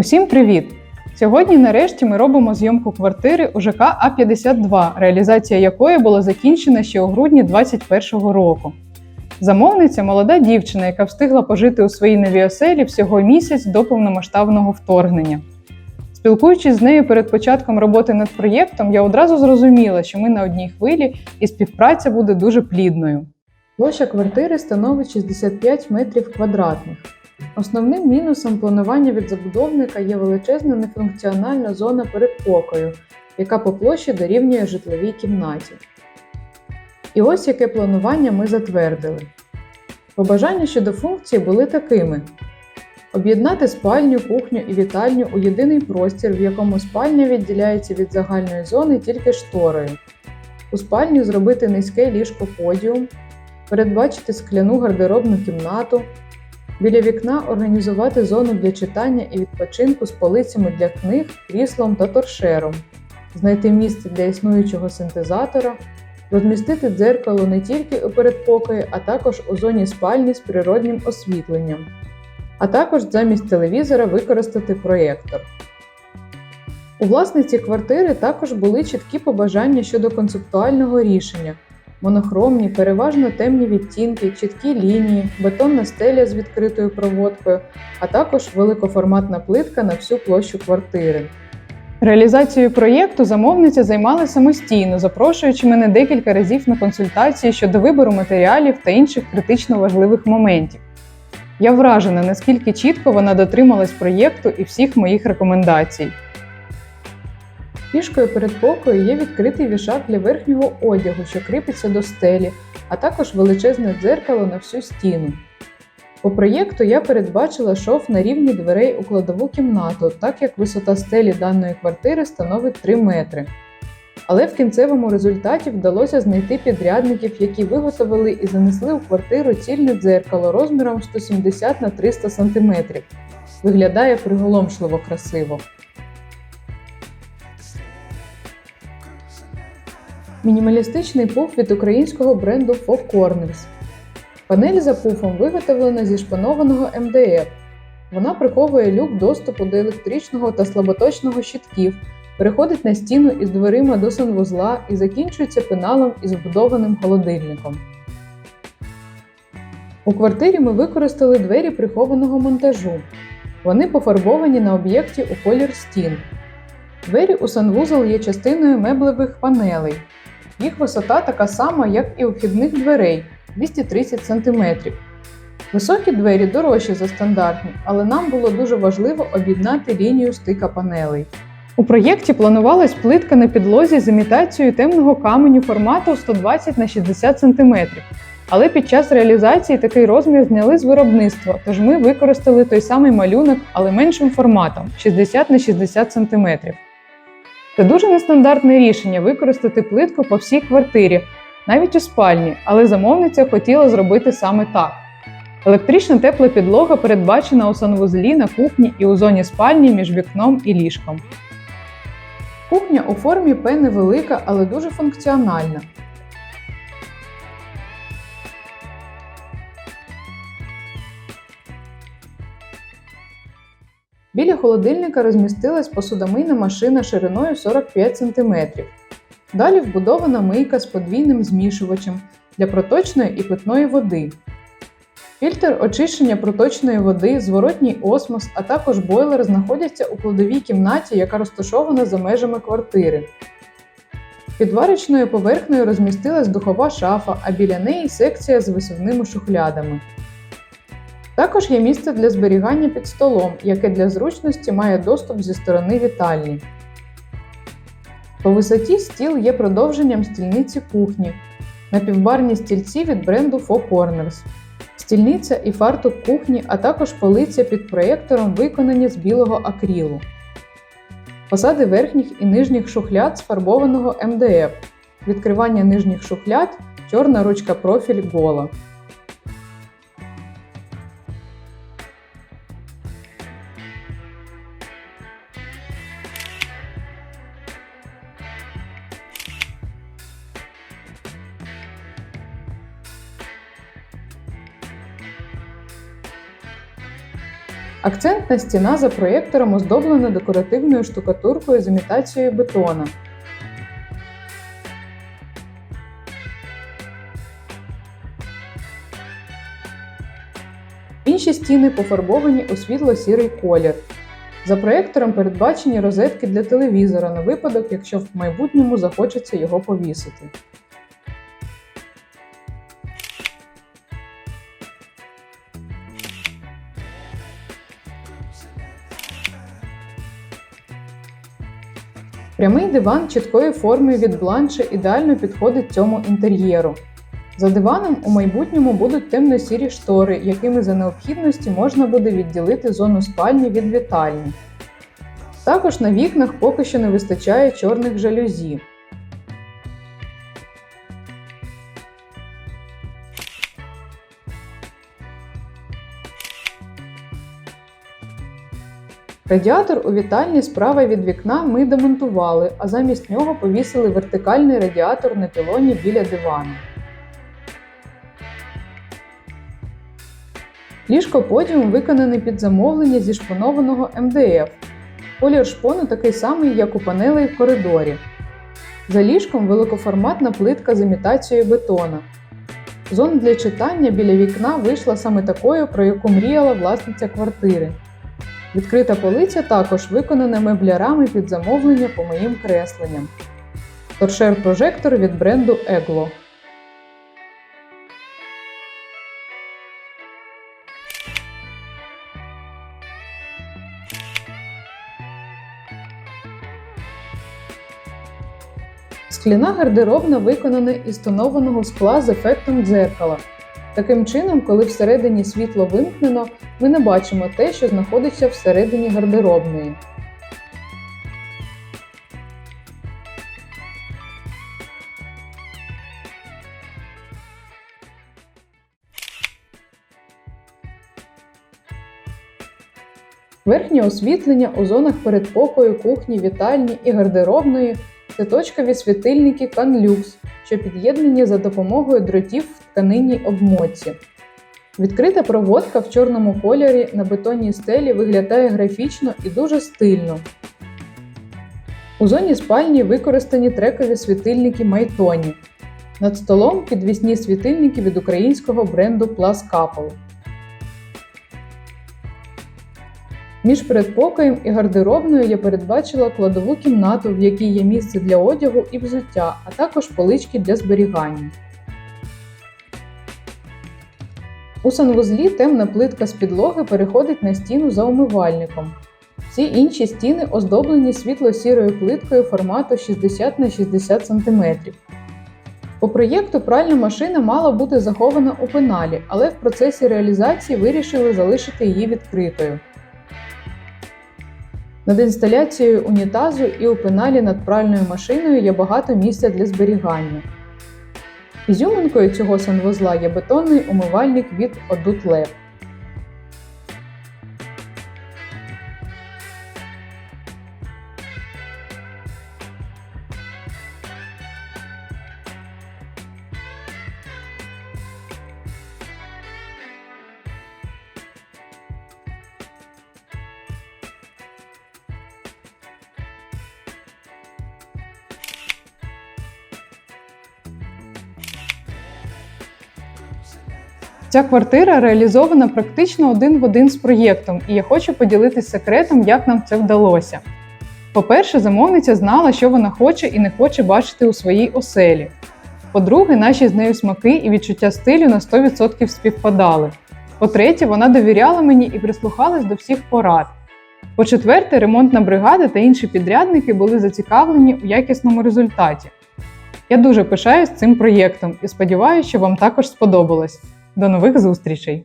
Усім привіт! Сьогодні, нарешті, ми робимо зйомку квартири у ЖК А52, реалізація якої була закінчена ще у грудні 2021 року. Замовниця молода дівчина, яка встигла пожити у своїй новій оселі всього місяць до повномасштабного вторгнення. Спілкуючись з нею перед початком роботи над проєктом, я одразу зрозуміла, що ми на одній хвилі і співпраця буде дуже плідною. Площа квартири становить 65 метрів квадратних. Основним мінусом планування від забудовника є величезна нефункціональна зона передпокою, яка по площі дорівнює житловій кімнаті. І ось яке планування ми затвердили. Побажання щодо функції були такими: об'єднати спальню, кухню і вітальню у єдиний простір, в якому спальня відділяється від загальної зони тільки шторою, у спальню зробити низьке ліжко подіум, передбачити скляну гардеробну кімнату. Біля вікна організувати зону для читання і відпочинку з полицями для книг, кріслом та торшером, знайти місце для існуючого синтезатора, розмістити дзеркало не тільки у передпокої, а також у зоні спальні з природнім освітленням, а також замість телевізора використати проєктор. У власниці квартири також були чіткі побажання щодо концептуального рішення монохромні, переважно темні відтінки, чіткі лінії, бетонна стеля з відкритою проводкою, а також великоформатна плитка на всю площу квартири. Реалізацією проєкту замовниця займалася самостійно, запрошуючи мене декілька разів на консультації щодо вибору матеріалів та інших критично важливих моментів. Я вражена, наскільки чітко вона дотрималась проєкту і всіх моїх рекомендацій. Фішкою передпокою є відкритий вішак для верхнього одягу, що кріпиться до стелі, а також величезне дзеркало на всю стіну. По проєкту я передбачила шов на рівні дверей у кладову кімнату, так як висота стелі даної квартири становить 3 метри. Але в кінцевому результаті вдалося знайти підрядників, які виготовили і занесли у квартиру цільне дзеркало розміром 170 на 300 см. Виглядає приголомшливо красиво. Мінімалістичний пуф від українського бренду Four Corners. Панель за пуфом виготовлена зі шпанованого МДФ. Вона приховує люк доступу до електричного та слаботочного щитків, переходить на стіну із дверима до санвузла і закінчується пеналом із вбудованим холодильником. У квартирі ми використали двері прихованого монтажу. Вони пофарбовані на об'єкті у колір стін. Двері у санвузол є частиною меблевих панелей. Їх висота така сама, як і у вхідних дверей 230 см. Високі двері дорожчі за стандартні, але нам було дуже важливо об'єднати лінію стика панелей. У проєкті планувалась плитка на підлозі з імітацією темного каменю формату 120 на 60 см. Але під час реалізації такий розмір зняли з виробництва, тож ми використали той самий малюнок, але меншим форматом 60 на 60 см. Це дуже нестандартне рішення використати плитку по всій квартирі, навіть у спальні, але замовниця хотіла зробити саме так. Електрична тепла підлога передбачена у санвузлі на кухні і у зоні спальні між вікном і ліжком. Кухня у формі П невелика, але дуже функціональна. Біля холодильника розмістилась посудомийна машина шириною 45 см. Далі вбудована мийка з подвійним змішувачем для проточної і питної води. Фільтр очищення проточної води, зворотній осмос, а також бойлер знаходяться у кладовій кімнаті, яка розташована за межами квартири. Під варочною поверхнею розмістилась духова шафа, а біля неї секція з висувними шухлядами. Також є місце для зберігання під столом, яке для зручності має доступ зі сторони вітальні. По висоті стіл є продовженням стільниці кухні, напівбарні стільці від бренду Four Corners. Стільниця і фартук кухні, а також полиця під проєктором виконані з білого акрилу. Фасади верхніх і нижніх шухляд з фарбованого МДФ. Відкривання нижніх шухляд, чорна ручка профіль гола. Акцентна стіна за проєктором оздоблена декоративною штукатуркою з імітацією бетона. Інші стіни пофарбовані у світло-сірий колір. За проєктором передбачені розетки для телевізора на випадок, якщо в майбутньому захочеться його повісити. Прямий диван чіткої форми від бланше ідеально підходить цьому інтер'єру. За диваном у майбутньому будуть темно-сірі штори, якими за необхідності можна буде відділити зону спальні від вітальні. Також на вікнах поки що не вистачає чорних жалюзі. Радіатор у вітальні справа від вікна ми демонтували, а замість нього повісили вертикальний радіатор на пілоні біля дивану. Ліжко подіум виконане під замовлення зі шпонованого МДФ. Колір шпону такий самий, як у панелей в коридорі. За ліжком великоформатна плитка з імітацією бетона. Зона для читання біля вікна вийшла саме такою, про яку мріяла власниця квартири. Відкрита полиця також виконана меблярами під замовлення по моїм кресленням. Торшер-прожектор від бренду Eglo. Скляна гардеробна виконана із тонованого скла з ефектом дзеркала. Таким чином, коли всередині світло вимкнено, ми не бачимо те, що знаходиться всередині гардеробної. Верхнє освітлення у зонах передпокою, кухні, вітальні і гардеробної це точкові світильники Canlux, що під'єднані за допомогою дротів тканинній обмотці. Відкрита проводка в чорному кольорі на бетонній стелі виглядає графічно і дуже стильно. У зоні спальні використані трекові світильники Майтоні. Над столом підвісні світильники від українського бренду Plus Couple. Між передпокоєм і гардеробною я передбачила кладову кімнату, в якій є місце для одягу і взуття, а також полички для зберігання. У санвузлі темна плитка з підлоги переходить на стіну за умивальником. Всі інші стіни оздоблені світло-сірою плиткою формату 60 на 60 см. По проєкту пральна машина мала бути захована у пеналі, але в процесі реалізації вирішили залишити її відкритою. Над інсталяцією унітазу і у пеналі над пральною машиною є багато місця для зберігання. Ізюминкою цього санвузла є бетонний умивальник від Odut Ця квартира реалізована практично один в один з проєктом, і я хочу поділитися секретом, як нам це вдалося. По-перше, замовниця знала, що вона хоче і не хоче бачити у своїй оселі. По-друге, наші з нею смаки і відчуття стилю на 100% співпадали. По-третє, вона довіряла мені і прислухалась до всіх порад. По-четверте, ремонтна бригада та інші підрядники були зацікавлені у якісному результаті. Я дуже пишаюсь цим проєктом і сподіваюся, що вам також сподобалось. До нових зустрічей!